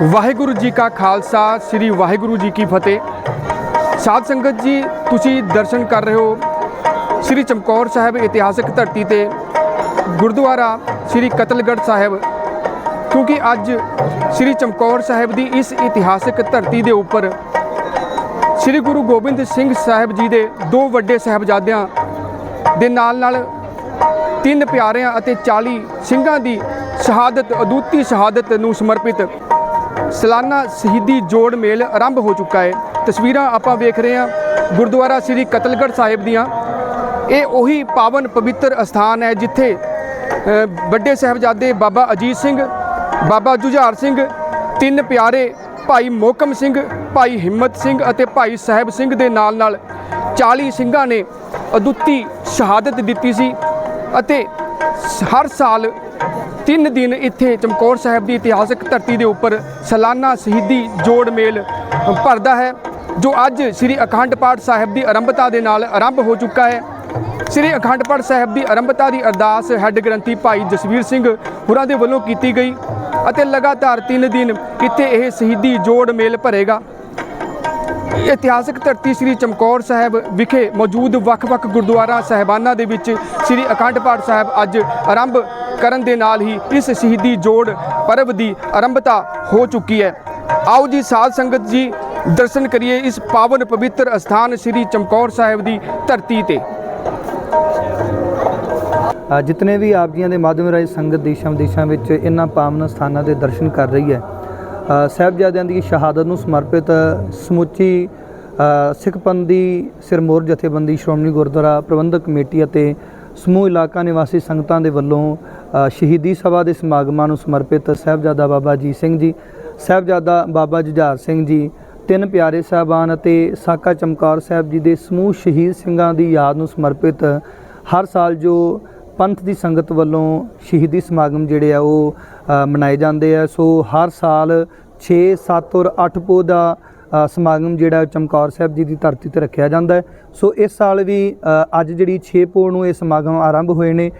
ਵਾਹਿਗੁਰੂ ਜੀ ਕਾ ਖਾਲਸਾ, ਸ੍ਰੀ ਵਾਹਿਗੁਰੂ ਜੀ ਕੀ ਫਤਿਹ। ਸਾਧ ਸੰਗਤ ਜੀ, ਤੁਸੀਂ ਦਰਸ਼ਨ ਕਰ ਰਹੇ ਹੋ ਸ੍ਰੀ ਚਮਕੌਰ ਸਾਹਿਬ ਇਤਿਹਾਸਕ ਧਰਤੀ ਤੇ ਗੁਰਦੁਆਰਾ ਸ੍ਰੀ ਕਤਲਗੜ੍ਹ ਸਾਹਿਬ। ਕਿਉਂਕਿ ਅੱਜ ਸ੍ਰੀ ਚਮਕੌਰ ਸਾਹਿਬ ਦੀ ਇਸ ਇਤਿਹਾਸਕ ਧਰਤੀ ਦੇ ਉੱਪਰ ਸ੍ਰੀ ਗੁਰੂ ਗੋਬਿੰਦ ਸਿੰਘ ਸਾਹਿਬ ਜੀ ਦੇ ਦੋ ਵੱਡੇ ਸਾਹਿਬਜ਼ਾਦਿਆਂ ਦੇ ਨਾਲ ਨਾਲ ਤਿੰਨ ਪਿਆਰਿਆਂ ਅਤੇ 40 ਸਿੰਘਾਂ ਦੀ ਸ਼ਹਾਦਤ, ਅਦੁੱਤੀ ਸ਼ਹਾਦਤ ਨੂੰ ਸਮਰਪਿਤ ਸਾਲਾਨਾ ਸ਼ਹੀਦੀ ਜੋੜ ਮੇਲ ਆਰੰਭ ਹੋ ਚੁੱਕਾ ਹੈ। ਤਸਵੀਰਾਂ ਆਪਾਂ ਵੇਖ ਰਹੇ ਹਾਂ ਗੁਰਦੁਆਰਾ ਸ੍ਰੀ ਕਤਲਗੜ੍ਹ ਸਾਹਿਬ ਦੀਆਂ। ਇਹ ਉਹੀ ਪਾਵਨ ਪਵਿੱਤਰ ਅਸਥਾਨ ਹੈ ਜਿੱਥੇ ਵੱਡੇ ਸਾਹਿਬਜ਼ਾਦੇ ਬਾਬਾ ਅਜੀਤ ਸਿੰਘ, ਬਾਬਾ ਜੁਝਾਰ ਸਿੰਘ, ਤਿੰਨ ਪਿਆਰੇ ਭਾਈ ਮੋਕਮ ਸਿੰਘ, ਭਾਈ ਹਿੰਮਤ ਸਿੰਘ ਅਤੇ ਭਾਈ ਸਾਹਿਬ ਸਿੰਘ ਦੇ ਨਾਲ ਨਾਲ 40 ਸਿੰਘਾਂ ਨੇ ਅਦੁੱਤੀ ਸ਼ਹਾਦਤ ਦਿੱਤੀ ਸੀ ਅਤੇ ਹਰ ਸਾਲ ਤਿੰਨ ਦਿਨ ਇੱਥੇ ਚਮਕੌਰ ਸਾਹਿਬ ਦੀ ਇਤਿਹਾਸਕ ਧਰਤੀ ਦੇ ਉੱਪਰ ਸਾਲਾਨਾ ਸ਼ਹੀਦੀ ਜੋੜ ਮੇਲ ਭਰਦਾ ਹੈ, ਜੋ ਅੱਜ ਸ੍ਰੀ ਅਖੰਡ ਪਾਠ ਸਾਹਿਬ ਦੀ ਆਰੰਭਤਾ ਦੇ ਨਾਲ ਆਰੰਭ ਹੋ ਚੁੱਕਾ ਹੈ। ਸ੍ਰੀ ਅਖੰਡ ਪਾਠ ਸਾਹਿਬ ਦੀ ਆਰੰਭਤਾ ਦੀ ਅਰਦਾਸ ਹੈੱਡ ਗ੍ਰੰਥੀ ਭਾਈ ਜਸਵੀਰ ਸਿੰਘ ਹੁਰਾਂ ਦੇ ਵੱਲੋਂ ਕੀਤੀ ਗਈ ਅਤੇ ਲਗਾਤਾਰ 3 ਦਿਨ ਇੱਥੇ ਇਹ ਸ਼ਹੀਦੀ ਜੋੜ ਮੇਲ ਭਰੇਗਾ। ਇਤਿਹਾਸਕ ਧਰਤੀ ਸ੍ਰੀ ਚਮਕੌਰ ਸਾਹਿਬ ਵਿਖੇ ਮੌਜੂਦ ਵੱਖ-ਵੱਖ ਗੁਰਦੁਆਰਾ ਸਾਹਿਬਾਨਾਂ ਦੇ ਵਿੱਚ ਸ੍ਰੀ ਅਖੰਡ ਪਾਠ ਸਾਹਿਬ ਅੱਜ ਆਰੰਭ ਕਰਨ ਦੇ ਨਾਲ ਹੀ ਇਸ ਸ਼ਹੀਦੀ ਜੋੜ ਪਰਬ ਦੀ ਆਰੰਭਤਾ ਹੋ ਚੁੱਕੀ ਹੈ। ਆਓ ਜੀ ਸਾਧ ਸੰਗਤ ਜੀ ਦਰਸ਼ਨ ਕਰੀਏ ਇਸ ਪਾਵਨ ਪਵਿੱਤਰ ਅਸਥਾਨ ਸ੍ਰੀ ਚਮਕੌਰ ਸਾਹਿਬ ਦੀ ਧਰਤੀ ਤੇ। ਅ, ਜਿਤਨੇ ਵੀ ਆਪ ਜੀਆਂ ਦੇ ਮਾਧਿਅਮ ਰਾਹੀਂ ਸੰਗਤ ਦੇਸ਼ਾਂ ਵਿਦੇਸ਼ਾਂ ਵਿੱਚ ਇਹਨਾਂ ਪਾਵਨ ਸਥਾਨਾਂ ਦੇ ਦਰਸ਼ਨ ਕਰ ਰਹੀ ਹੈ ਸਾਹਿਬਜ਼ਾਦਿਆਂ ਦੀ ਸ਼ਹਾਦਤ ਨੂੰ ਸਮਰਪਿਤ ਸਮੁੱਚੀ ਅ, ਸਿੱਖ ਪੰਥ ਦੀ ਸਿਰਮੌਰ ਜਥੇਬੰਦੀ ਸ਼੍ਰੋਮਣੀ ਗੁਰਦੁਆਰਾ ਪ੍ਰਬੰਧਕ ਕਮੇਟੀ ਅਤੇ ਸਮੂਹ ਇਲਾਕਾ ਨਿਵਾਸੀ ਸੰਗਤਾਂ ਦੇ ਵੱਲੋਂ ਸ਼ਹੀਦੀ ਸਭਾ ਦੇ ਸਮਾਗਮਾਂ ਨੂੰ ਸਮਰਪਿਤ ਸਾਹਿਬਜ਼ਾਦਾ ਬਾਬਾ ਅਜੀਤ ਸਿੰਘ ਜੀ ਸਾਹਿਬਜ਼ਾਦਾ ਬਾਬਾ ਜੁਝਾਰ ਸਿੰਘ ਜੀ ਤਿੰਨ ਪਿਆਰੇ ਸਾਹਿਬਾਨ ਅਤੇ ਸਾਕਾ ਚਮਕੌਰ ਸਾਹਿਬ ਜੀ ਦੇ ਸਮੂਹ ਸ਼ਹੀਦ ਸਿੰਘਾਂ ਦੀ ਯਾਦ ਨੂੰ ਸਮਰਪਿਤ ਹਰ ਸਾਲ ਜੋ ਪੰਥ ਦੀ ਸੰਗਤ ਵੱਲੋਂ ਸ਼ਹੀਦੀ ਸਮਾਗਮ ਜਿਹੜੇ ਆ ਉਹ ਮਨਾਏ ਜਾਂਦੇ ਆ। ਸੋ ਹਰ ਸਾਲ 6 7 ਔਰ 8 ਪੋ ਦਾ ਸਮਾਗਮ ਜਿਹੜਾ ਚਮਕੌਰ ਸਾਹਿਬ ਜੀ ਦੀ ਧਰਤੀ ਤੇ ਰੱਖਿਆ ਜਾਂਦਾ ਹੈ। ਸੋ ਇਸ ਸਾਲ ਵੀ ਅੱਜ ਜਿਹੜੀ 6 ਪੋ ਨੂੰ ਇਹ ਸਮਾਗਮ ਆਰੰਭ ਹੋਏ ਨੇ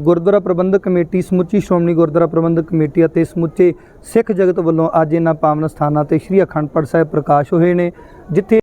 ਗੁਰਦੁਆਰਾ ਪ੍ਰਬੰਧਕ ਕਮੇਟੀ, ਸਮੁੱਚੀ ਸ਼੍ਰੋਮਣੀ ਗੁਰਦੁਆਰਾ ਪ੍ਰਬੰਧਕ ਕਮੇਟੀ ਅਤੇ ਸਮੁੱਚੇ ਸਿੱਖ ਜਗਤ ਵੱਲੋਂ ਅੱਜ ਇਹਨਾਂ ਪਾਵਨ ਸਥਾਨਾਂ ਤੇ ਸ੍ਰੀ ਅਖੰਡ ਪਾਠ ਸਾਹਿਬ ਪ੍ਰਕਾਸ਼ ਹੋਏ ਨੇ, ਜਿੱਥੇ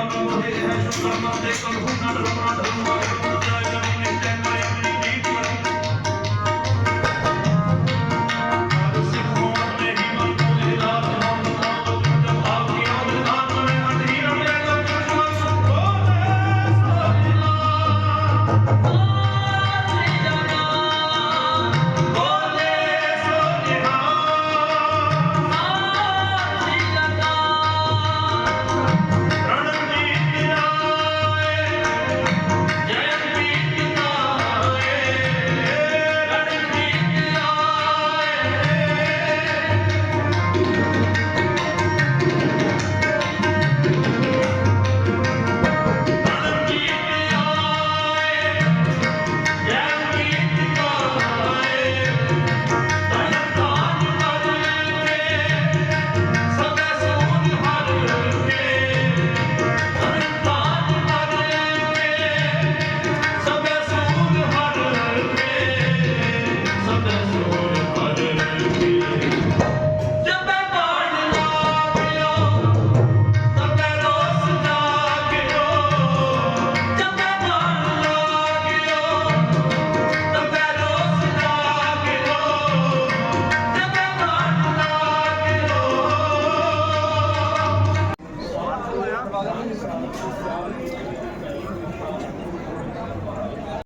ਕਰਨਾ ਮੋਹੇ ਹੈ ਸ਼ੁਕਰ ਨਾ ਦੇ ਕੰਹੂ ਨਾ ਡਰਨਾ ਡਰਨਾ